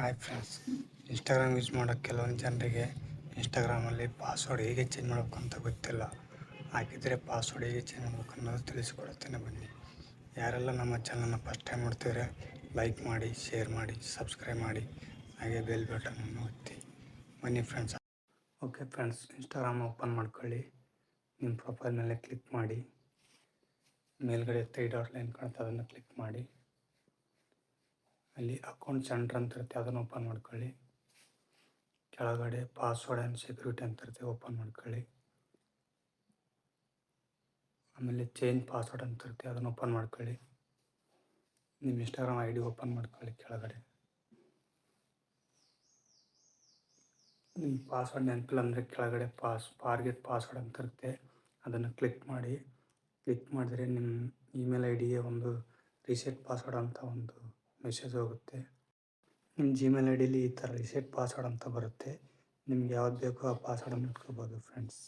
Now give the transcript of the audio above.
Hi friends, Instagram use ಮಾಡೋ ಕೆಲವೊಂದು ಜನರಿಗೆ ಇನ್ಸ್ಟಾಗ್ರಾಮಲ್ಲಿ ಪಾಸ್ವರ್ಡ್ ಹೇಗೆ ಚೇಂಜ್ ಮಾಡಬೇಕು ಅಂತ ಗೊತ್ತಿಲ್ಲ. ಹಾಕಿದರೆ ಪಾಸ್ವರ್ಡ್ ಹೇಗೆ ಚೇಂಜ್ ಮಾಡಬೇಕು ಅನ್ನೋದು ತಿಳಿಸಿಕೊಡುತ್ತೇನೆ ಬನ್ನಿ. ಯಾರೆಲ್ಲ ನಮ್ಮ ಚಾನಲ್ನ ಫಸ್ಟ್ ಟೈಮ್ ನೋಡ್ತಿದ್ರೆ ಲೈಕ್ ಮಾಡಿ, ಶೇರ್ ಮಾಡಿ, ಸಬ್ಸ್ಕ್ರೈಬ್ ಮಾಡಿ, ಹಾಗೆ ಬೆಲ್ ಬಟನನ್ನು ಒತ್ತಿ. ಬನ್ನಿ friends. Okay friends, Instagram open ಮಾಡ್ಕೊಳ್ಳಿ. ನಿಮ್ಮ ಪ್ರೊಫೈಲ್ ಮೇಲೆ ಕ್ಲಿಕ್ ಮಾಡಿ. ಮೇಲ್ಗಡೆ ತ್ರೀ ಡಾಟ್ ಲೈನ್ ಕಾಣುತ್ತೆ ಅದನ್ನು ಕ್ಲಿಕ್ ಮಾಡಿ. ಅಲ್ಲಿ ಅಕೌಂಟ್ ಸೆಂಟ್ರ್ ಅಂತ ಇರುತ್ತೆ, ಅದನ್ನು ಓಪನ್ ಮಾಡ್ಕೊಳ್ಳಿ. ಕೆಳಗಡೆ ಪಾಸ್ವರ್ಡ್ ಆ್ಯಂಡ್ ಸೆಕ್ಯೂರಿಟಿ ಅಂತ ಇರುತ್ತೆ ಓಪನ್ ಮಾಡ್ಕೊಳ್ಳಿ. ಆಮೇಲೆ ಚೇಂಜ್ ಪಾಸ್ವರ್ಡ್ ಅಂತ ಇರುತ್ತೆ, ಅದನ್ನು ಓಪನ್ ಮಾಡ್ಕೊಳ್ಳಿ. ನಿಮ್ಮ ಇನ್ಸ್ಟಾಗ್ರಾಮ್ ಐ ಡಿ ಓಪನ್ ಮಾಡ್ಕೊಳ್ಳಿ ಕೆಳಗಡೆ. ನಿಮ್ಮ ಪಾಸ್ವರ್ಡ್ ನೆನಪಿಲ್ಲ ಅಂದರೆ ಕೆಳಗಡೆ ಪಾಸ್ ಫಾರ್ಗೆಟ್ ಪಾಸ್ವರ್ಡ್ ಅಂತ ಇರುತ್ತೆ, ಅದನ್ನು ಕ್ಲಿಕ್ ಮಾಡಿ. ಕ್ಲಿಕ್ ಮಾಡಿದರೆ ನಿಮ್ಮ ಇಮೇಲ್ ಐ ಡಿಗೆ ಒಂದು ರೀಸೆಟ್ ಪಾಸ್ವರ್ಡ್ ಅಂತ ಒಂದು ಮೆಸೇಜ್ ಹೋಗುತ್ತೆ ನಿಮ್ಮ ಜಿಮೇಲ್ ಐ ಡಿಲಿ ಈ ಥರ ರಿಸೆಟ್ ಪಾಸ್ವರ್ಡ್ ಅಂತ ಬರುತ್ತೆ. ನಿಮ್ಗೆ ಯಾವ್ದು ಬೇಕೋ ಆ ಪಾಸ್ವರ್ಡನ್ನು ಇಟ್ಕೋಬೋದು ಫ್ರೆಂಡ್ಸ್